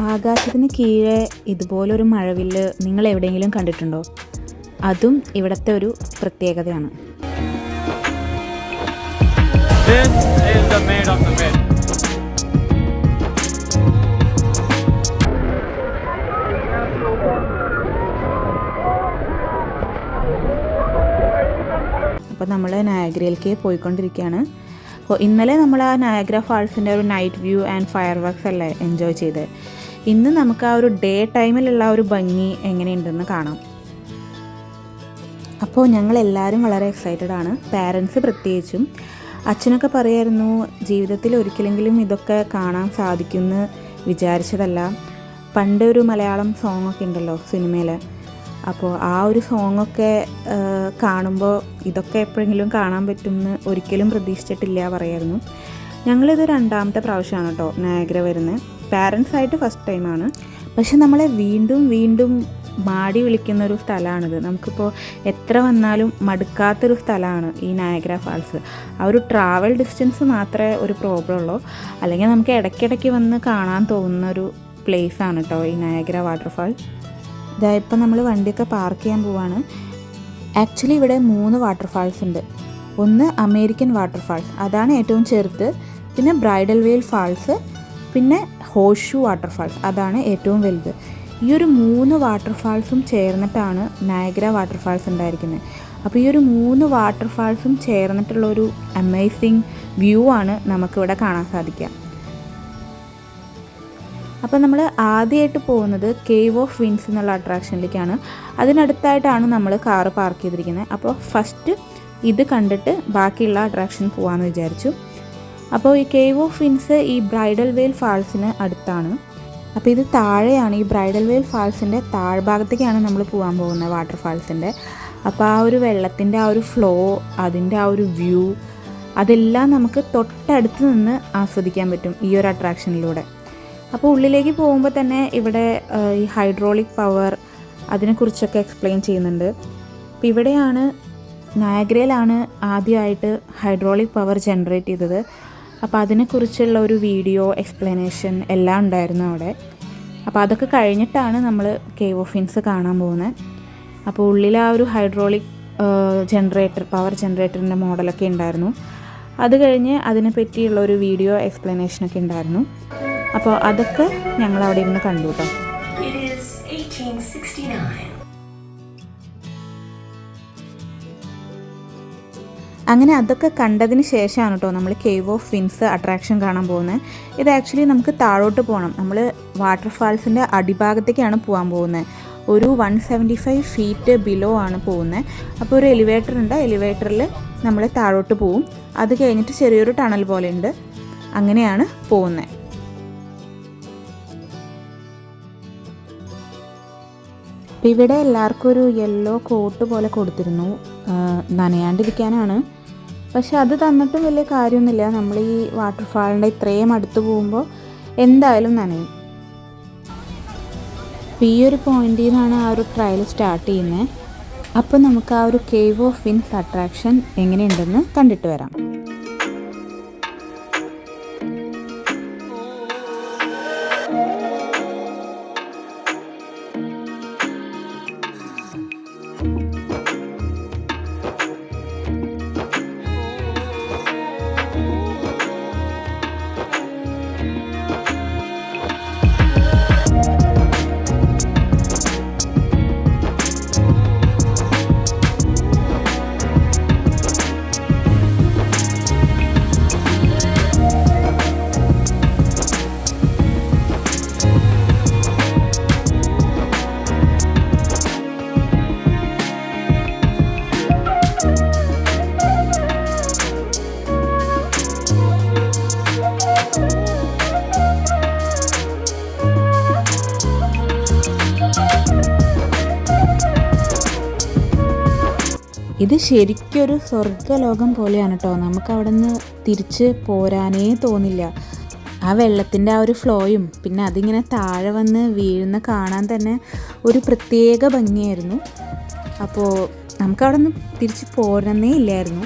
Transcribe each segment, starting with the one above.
ആകാശത്തിന് കീഴെ ഇതുപോലൊരു മഴവില്ല് നിങ്ങൾ എവിടെയെങ്കിലും കണ്ടിട്ടുണ്ടോ? അതും ഇവിടുത്തെ ഒരു പ്രത്യേകതയാണ്. അപ്പോൾ നമ്മൾ നയാഗ്രയിലേക്ക് പോയിക്കൊണ്ടിരിക്കുകയാണ്. അപ്പോൾ ഇന്നലെ നമ്മൾ ആ നായഗ്ര ഫാൾസിന്റെ ഒരു night view and fireworks അല്ലേ എൻജോയ് ചെയ്ത്. ഇന്ന് നമുക്ക് ആ ഒരു ഡേ ടൈമിലുള്ള ഒരു ഭംഗി എങ്ങനെയുണ്ടെന്ന് കാണാം. അപ്പോൾ ഞങ്ങൾ എല്ലാവരും വളരെ എക്സൈറ്റഡ് ആണ്. പാരൻസ് പ്രത്യേകിച്ചും. അച്ഛനൊക്കെ പറയായിരുന്നു ജീവിതത്തിൽ ഒരിക്കലെങ്കിലും ഇതൊക്കെ കാണാൻ സാധിക്കുമെന്ന് വിചാരിച്ചതല്ല. പണ്ട് ഒരു മലയാളം ഒക്കെ ഉണ്ടല്ലോ സിനിമയിൽ അപ്പോൾ ആ ഒരു സോങ്ങൊക്കെ കാണുമ്പോൾ ഇതൊക്കെ എപ്പോഴെങ്കിലും കാണാൻ പറ്റുമെന്ന് ഒരിക്കലും പ്രതീക്ഷിച്ചിട്ടില്ല പറയായിരുന്നു. ഞങ്ങളിത് രണ്ടാമത്തെ പ്രാവശ്യമാണ് കേട്ടോ നയഗ്ര വരുന്നത് പാരൻസ് ആയിട്ട് ഫസ്റ്റ് ടൈമാണ് പക്ഷെ നമ്മളെ വീണ്ടും വീണ്ടും മാടി വിളിക്കുന്ന ഒരു സ്ഥലമാണിത് നമുക്കിപ്പോൾ എത്ര വന്നാലും മടുക്കാത്തൊരു സ്ഥലമാണ് ഈ നായഗ്ര ഫാൾസ് ആ ഒരു ട്രാവൽ ഡിസ്റ്റൻസ് മാത്രമേ ഒരു പ്രോബ്ലം ഉള്ളൂ. അല്ലെങ്കിൽ നമുക്ക് ഇടയ്ക്കിടയ്ക്ക് വന്ന് കാണാൻ തോന്നുന്ന ഒരു പ്ലേസ് ആണ് കേട്ടോ ഈ നായഗ്ര വാട്ടർഫാൾ ഇതായ ഇപ്പം നമ്മൾ വണ്ടിയൊക്കെ പാർക്ക് ചെയ്യാൻ പോവാണ്. ആക്ച്വലി ഇവിടെ മൂന്ന് വാട്ടർഫാൾസ് ഉണ്ട്. ഒന്ന് അമേരിക്കൻ വാട്ടർഫാൾസ് അതാണ് ഏറ്റവും ചെറുത്. പിന്നെ ബ്രൈഡൽ വെയിൽ ഫാൾസ് പിന്നെ ഹോഷു വാട്ടർഫാൾസ് അതാണ് ഏറ്റവും വലുത്. ഈ ഒരു മൂന്ന് വാട്ടർഫാൾസും ചേർന്നിട്ടാണ് നയഗ്ര വാട്ടർഫാൾസ് ഉണ്ടായിരിക്കുന്നത്. അപ്പോൾ ഈ ഒരു മൂന്ന് വാട്ടർഫാൾസും ചേർന്നിട്ടുള്ള ഒരു അമേസിങ് വ്യൂ ആണ് നമുക്കിവിടെ കാണാൻ സാധിക്കുക. അപ്പോൾ നമ്മൾ ആദ്യമായിട്ട് പോകുന്നത് കേവ് ഓഫ് വിൻസ് എന്നുള്ള അട്രാക്ഷനിലേക്കാണ് അതിനടുത്തായിട്ടാണ് നമ്മൾ കാറ് പാർക്ക് ചെയ്തിരിക്കുന്നത്. അപ്പോൾ ഫസ്റ്റ് ഇത് കണ്ടിട്ട് ബാക്കിയുള്ള അട്രാക്ഷൻ പോകാമെന്ന് വിചാരിച്ചു. അപ്പോൾ ഈ കേവ് ഓഫ് വിൻസ് ഈ ബ്രൈഡൽ വെയിൽ ഫാൾസിന് അടുത്താണ്. അപ്പോൾ ഇത് താഴെയാണ് ഈ ബ്രൈഡൽ വെയിൽ ഫാൾസിന്റെ താഴ്ഭാഗത്തേക്കാണ് നമ്മൾ പോകാൻ പോകുന്നത് വാട്ടർ ഫാൾസിന്റെ അപ്പോൾ ആ ഒരു വെള്ളത്തിന്റെ ആ ഒരു ഫ്ലോ അതിന്റെ ആ ഒരു വ്യൂ അതെല്ലാം നമുക്ക് തൊട്ടടുത്ത് നിന്ന് ആസ്വദിക്കാൻ പറ്റും ഈ ഒരു അട്രാക്ഷനിലൂടെ അപ്പോൾ ഉള്ളിലേക്ക് പോകുമ്പോൾ തന്നെ ഇവിടെ ഈ ഹൈഡ്രോളിക് പവർ അതിനെക്കുറിച്ചൊക്കെ എക്സ്പ്ലെയിൻ ചെയ്യുന്നുണ്ട്. അപ്പോൾ ഇവിടെയാണ് നയഗ്രയിലാണ് ആദ്യമായിട്ട് ഹൈഡ്രോളിക് പവർ ജനറേറ്റ് ചെയ്തത്. അപ്പോൾ അതിനെക്കുറിച്ചുള്ള ഒരു വീഡിയോ എക്സ്പ്ലനേഷൻ എല്ലാം ഉണ്ടായിരുന്നു അവിടെ. അപ്പോൾ അതൊക്കെ കഴിഞ്ഞിട്ടാണ് നമ്മൾ കേവ് ഓഫ് ഫിൻസ് കാണാൻ പോകുന്നത്. അപ്പോൾ ഉള്ളിൽ ആ ഒരു ഹൈഡ്രോളിക് ജനറേറ്റർ പവർ ജനറേറ്ററിന്റെ മോഡലൊക്കെ ഉണ്ടായിരുന്നു. അത് കഴിഞ്ഞ് അതിനെ പറ്റിയുള്ള ഒരു വീഡിയോ എക്സ്പ്ലനേഷനൊക്കെ ഉണ്ടായിരുന്നു. അപ്പോൾ അതൊക്കെ ഞങ്ങൾ അവിടെ ഇരുന്ന് കണ്ടു കേട്ടോ അങ്ങനെ അതൊക്കെ കണ്ടതിന് ശേഷമാണ് കേട്ടോ നമ്മൾ കേവ് ഓഫ് ഫിൻസ് അട്രാക്ഷൻ കാണാൻ പോകുന്നത്. ഇത് ആക്ച്വലി നമുക്ക് താഴോട്ട് പോകണം നമ്മൾ വാട്ടർഫാൾസിന്റെ അടിഭാഗത്തേക്കാണ് പോകാൻ പോകുന്നത്. ഒരു one seventy five feet below ആണ് പോകുന്നത്. അപ്പോൾ ഒരു എലിവേറ്റർ ഉണ്ട്. എലിവേറ്ററിൽ നമ്മൾ താഴോട്ട് പോവും. അത് കഴിഞ്ഞിട്ട് ചെറിയൊരു ടണൽ പോലെ ഉണ്ട് അങ്ങനെയാണ് പോകുന്നത്. അപ്പോൾ ഇവിടെ എല്ലാവർക്കും ഒരു യെല്ലോ കോട്ട് പോലെ കൊടുത്തിരുന്നു. നനയാണ്ടിരിക്കാനാണ്. പക്ഷെ അത് തന്നിട്ടും വലിയ കാര്യമൊന്നുമില്ല. നമ്മൾ ഈ വാട്ടർഫാളിന്റെ ഇത്രയും അടുത്ത് പോകുമ്പോൾ എന്തായാലും നനയും. അപ്പോൾ ഈ ഒരു പോയിന്റിൽ നിന്നാണ് ആ ഒരു ട്രയൽ സ്റ്റാർട്ട് ചെയ്യുന്നത്. അപ്പോൾ നമുക്ക് ആ ഒരു കേവ് ഓഫ് വിൻസ് അട്രാക്ഷൻ എങ്ങനെയുണ്ടെന്ന് കണ്ടിട്ട് വരാം. ഇത് ശരിക്കൊരു സ്വർഗലോകം പോലെയാണ് കേട്ടോ നമുക്ക് അവിടെ നിന്ന് തിരിച്ച് പോരാനേ തോന്നില്ല. ആ വെള്ളത്തിന്റെ ആ ഒരു ഫ്ലോയും പിന്നെ അതിങ്ങനെ താഴെ വന്ന് വീഴുന്ന കാണാൻ തന്നെ ഒരു പ്രത്യേക ഭംഗിയായിരുന്നു. അപ്പോൾ നമുക്ക് അവിടെ നിന്ന് തിരിച്ച് പോരുന്നേ ഇല്ലായിരുന്നു.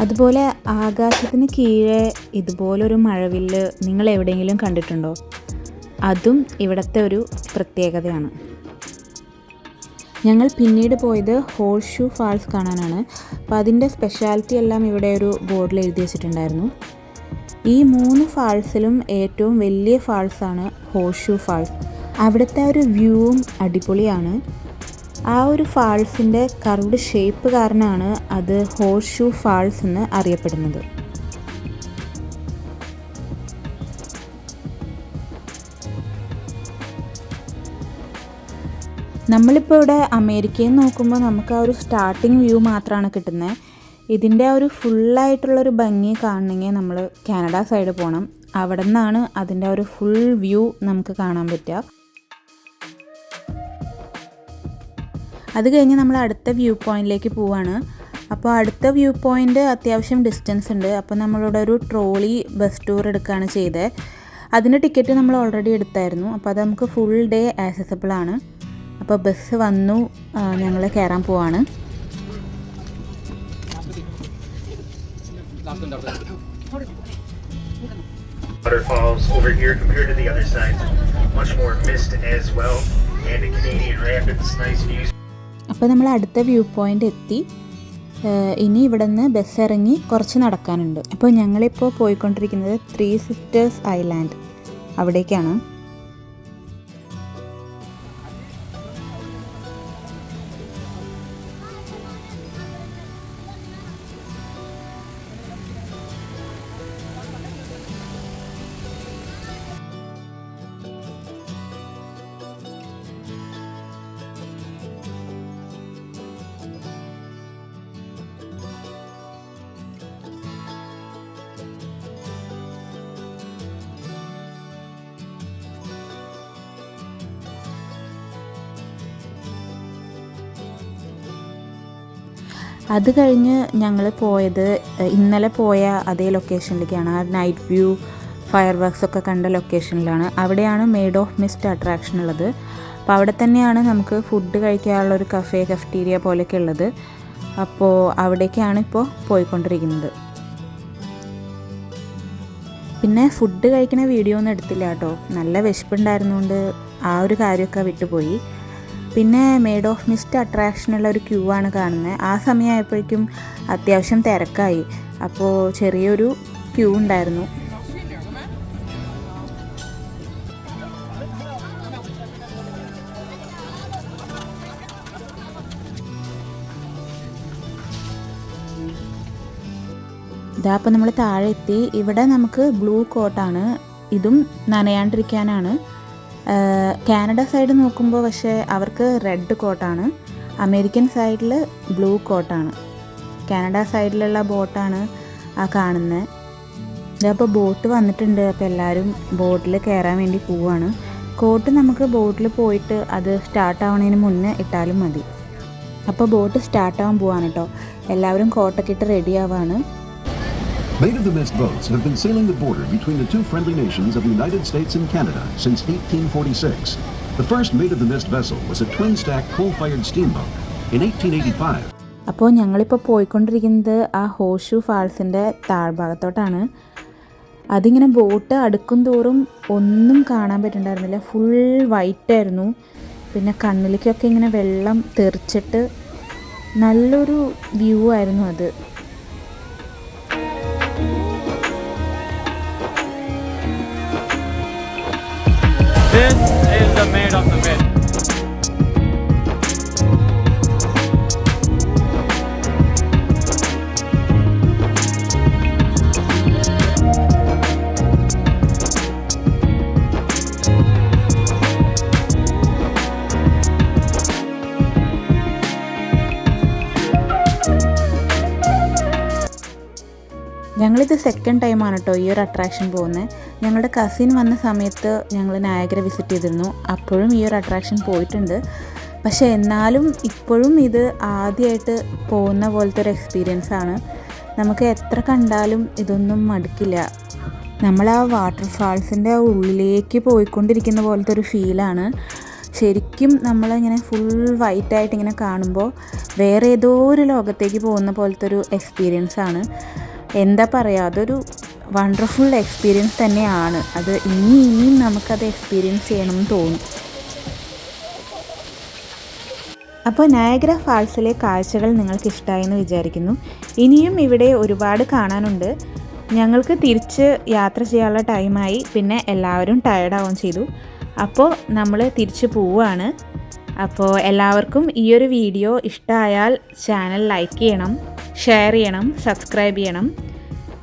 അതുപോലെ ആകാശത്തിന് കീഴെ ഇതുപോലൊരു മഴവില്ല് നിങ്ങൾ എവിടെയെങ്കിലും കണ്ടിട്ടുണ്ടോ? അതും ഇവിടുത്തെ ഒരു പ്രത്യേകതയാണ്. ഞങ്ങൾ പിന്നീട് പോയത് ഹോൾഷൂ ഫാൾസ് കാണാനാണ്. അപ്പോൾ അതിന്റെ സ്പെഷ്യാലിറ്റി എല്ലാം ഇവിടെ ഒരു ബോർഡിൽ എഴുതി വെച്ചിട്ടുണ്ടായിരുന്നു. ഈ മൂന്ന് ഫാൾസിലും ഏറ്റവും വലിയ ഫാൾസാണ് ഹോഴ്സ് ഷൂ ഫാൾസ്. അവിടുത്തെ ഒരു വ്യൂവും അടിപൊളിയാണ്. ആ ഒരു ഫാൾസിന്റെ കർവ്ഡ് ഷേപ്പ് കാരണമാണ് അത് ഹോഴ്സ് ഷൂ ഫാൾസ് എന്ന് അറിയപ്പെടുന്നത്. നമ്മളിപ്പോൾ ഇവിടെ അമേരിക്കയിൽ നോക്കുമ്പോൾ നമുക്ക് ആ ഒരു സ്റ്റാർട്ടിങ് വ്യൂ മാത്രമാണ് കിട്ടുന്നത് ഇതിന്റെ ആ ഒരു ഫുള്ളായിട്ടുള്ളൊരു ഭംഗി കാണണമെങ്കിൽ നമ്മൾ കാനഡ സൈഡ് പോകണം അവിടെ നിന്നാണ് അതിന്റെ ഒരു ഫുൾ വ്യൂ നമുക്ക് കാണാൻ പറ്റുക. അത് കഴിഞ്ഞ് നമ്മൾ അടുത്ത വ്യൂ പോയിന്റിലേക്ക് പോവാണ്. അപ്പോൾ അടുത്ത വ്യൂ പോയിന്റ് അത്യാവശ്യം ഡിസ്റ്റൻസ് ഉണ്ട്. അപ്പോൾ നമ്മളിവിടെ ഒരു ട്രോളി ബസ് ടൂർ എടുക്കുകയാണ് ചെയ്തത് അതിന്റെ ടിക്കറ്റ് നമ്മൾ ഓൾറെഡി എടുത്തായിരുന്നു. അപ്പോൾ അത് നമുക്ക് ഫുൾ ഡേ ആക്സസബിൾ ആണ്. അപ്പോൾ ബസ് വന്നു ഞങ്ങൾ കയറാൻ പോവാണ് waterfalls over here compared to the other side. Much more mist as well. And the Canadian Rapids, nice views. അപ്പോൾ നമ്മൾ അടുത്ത വ്യൂ പോയിന്റ് എത്തി ഇനി ഇവിടെ നിന്ന് ബസ് ഇറങ്ങി കുറച്ച് നടക്കാനുണ്ട് അപ്പോൾ ഞങ്ങളിപ്പോൾ പോയിക്കൊണ്ടിരിക്കുന്നത് ത്രീ സിസ്റ്റേഴ്സ് ഐലാൻഡ് അവിടേക്കാണ് അത് കഴിഞ്ഞ് ഞങ്ങൾ പോയത് ഇന്നലെ പോയ അതേ ലൊക്കേഷനിലേക്കാണ് ആ നൈറ്റ് വ്യൂ ഫയർ വർക്ക്സ് ഒക്കെ കണ്ട ലൊക്കേഷനിലാണ് അവിടെയാണ് മെയ്ഡ് ഓഫ് മിസ്റ്റ് അട്രാക്ഷൻ ഉള്ളത്. അപ്പോൾ അവിടെ തന്നെയാണ് നമുക്ക് ഫുഡ് കഴിക്കാനുള്ള ഒരു കഫേ കഫ്റ്റീരിയ പോലെയൊക്കെ ഉള്ളത്. അപ്പോൾ അവിടേക്കാണ് ഇപ്പോൾ പോയിക്കൊണ്ടിരിക്കുന്നത്. പിന്നെ ഫുഡ് കഴിക്കുന്ന വീഡിയോ ഒന്നും എടുത്തില്ല കേട്ടോ. നല്ല വിശപ്പുണ്ടായിരുന്നുകൊണ്ട് ആ ഒരു കാര്യമൊക്കെ വിട്ടുപോയി. പിന്നെ മെയ്ഡ് ഓഫ് മിസ്റ്റ് അട്രാക്ഷനുള്ള ഒരു ക്യൂ ആണ് കാണുന്നത് ആ സമയമായപ്പോഴേക്കും അത്യാവശ്യം തിരക്കായി. അപ്പോൾ ചെറിയൊരു ക്യൂ ഉണ്ടായിരുന്നു. ഇതാ അപ്പോൾ നമ്മൾ താഴെ എത്തി ഇവിടെ നമുക്ക് ബ്ലൂ കോട്ടാണ് ഇതും നനയാണ്ടിരിക്കാനാണ്. കാനഡ സൈഡ് നോക്കുമ്പോൾ പക്ഷേ അവർക്ക് റെഡ് കോട്ടാണ്. അമേരിക്കൻ സൈഡിൽ ബ്ലൂ കോട്ടാണ്. കാനഡ സൈഡിലുള്ള ബോട്ടാണ് ആ കാണുന്നത് ഇതപ്പോൾ ബോട്ട് വന്നിട്ടുണ്ട്. അപ്പോൾ എല്ലാവരും ബോട്ടിൽ കയറാൻ വേണ്ടി പോവാണ്. കോട്ട് നമുക്ക് ബോട്ടിൽ പോയിട്ട് അത് സ്റ്റാർട്ട് ആവണതിന് മുന്നേ ഇട്ടാലും മതി. അപ്പോൾ ബോട്ട് സ്റ്റാർട്ട് ആവാൻ പോവാണ് കേട്ടോ. എല്ലാവരും കോട്ടൊക്കെ ഇട്ട് റെഡി ആവാണ്. Maid of the Mist boats have been sailing the border between the two friendly nations of the United States and Canada since 1846. The first mate of the Mist vessel was a twin-stack coal-fired steamboat. In 1885, അപ്പോൾ ഞങ്ങളിപ്പോൾ പോയിക്കൊണ്ടിരിക്കുന്നത് ആ ഹോഷു ഫാൾസിന്റെ താഴ്ഭാഗത്തോട്ടാണ് അതിങ്ങനെ boat അടുക്കും തോറും ഒന്നും കാണാൻ പറ്റുന്നുണ്ടായിരുന്നില്ല full വൈറ്റായിരുന്നു പിന്നെ കണ്ണിലേക്കൊക്കെ ഇങ്ങനെ വെള്ളം തെറിച്ചിട്ട് നല്ലൊരു വ്യൂ ആയിരുന്നു അത് This is the maid of the mist. ഞങ്ങളിത് സെക്കൻഡ് ടൈമാണ് കേട്ടോ ഈ ഒരു അട്രാക്ഷൻ പോകുന്നത് ഞങ്ങളുടെ കസിൻ വന്ന സമയത്ത് ഞങ്ങൾ നായകര വിസിറ്റ് ചെയ്തിരുന്നു. അപ്പോഴും ഈ ഒരു അട്രാക്ഷൻ പോയിട്ടുണ്ട്. പക്ഷേ എന്നാലും ഇപ്പോഴും ഇത് ആദ്യമായിട്ട് പോകുന്ന പോലത്തെ ഒരു എക്സ്പീരിയൻസ് ആണ്. നമുക്ക് എത്ര കണ്ടാലും ഇതൊന്നും മടുക്കില്ല. നമ്മൾ ആ വാട്ടർഫാൾസിന്റെ ഉള്ളിലേക്ക് പോയിക്കൊണ്ടിരിക്കുന്ന പോലത്തെ ഒരു ഫീലാണ് ശരിക്കും നമ്മളിങ്ങനെ ഫുൾ വൈറ്റായിട്ട് ഇങ്ങനെ കാണുമ്പോൾ വേറെ ഏതോ ഒരു ലോകത്തേക്ക് പോകുന്ന പോലത്തെ ഒരു എക്സ്പീരിയൻസ് ആണ്. എന്താ പറയുക അതൊരു വണ്ടർഫുൾ എക്സ്പീരിയൻസ് തന്നെയാണ്. അത് ഇനി ഇനിയും നമുക്കത് എക്സ്പീരിയൻസ് ചെയ്യണമെന്ന് തോന്നും. അപ്പോൾ നയഗ്ര ഫാൾസിലെ കാഴ്ചകൾ നിങ്ങൾക്ക് ഇഷ്ടമായെന്ന് വിചാരിക്കുന്നു. ഇനിയും ഇവിടെ ഒരുപാട് കാണാനുണ്ട്. ഞങ്ങൾക്ക് തിരിച്ച് യാത്ര ചെയ്യാനുള്ള ടൈമായി. പിന്നെ എല്ലാവരും ടയർഡാവുകയും ചെയ്തു. അപ്പോൾ നമ്മൾ തിരിച്ച് പോവുകയാണ്. അപ്പോൾ എല്ലാവർക്കും ഈ ഒരു വീഡിയോ ഇഷ്ടമായാൽ ചാനൽ ലൈക്ക് ചെയ്യണം ഷെയർ ചെയ്യണം സബ്സ്ക്രൈബ് ചെയ്യണം.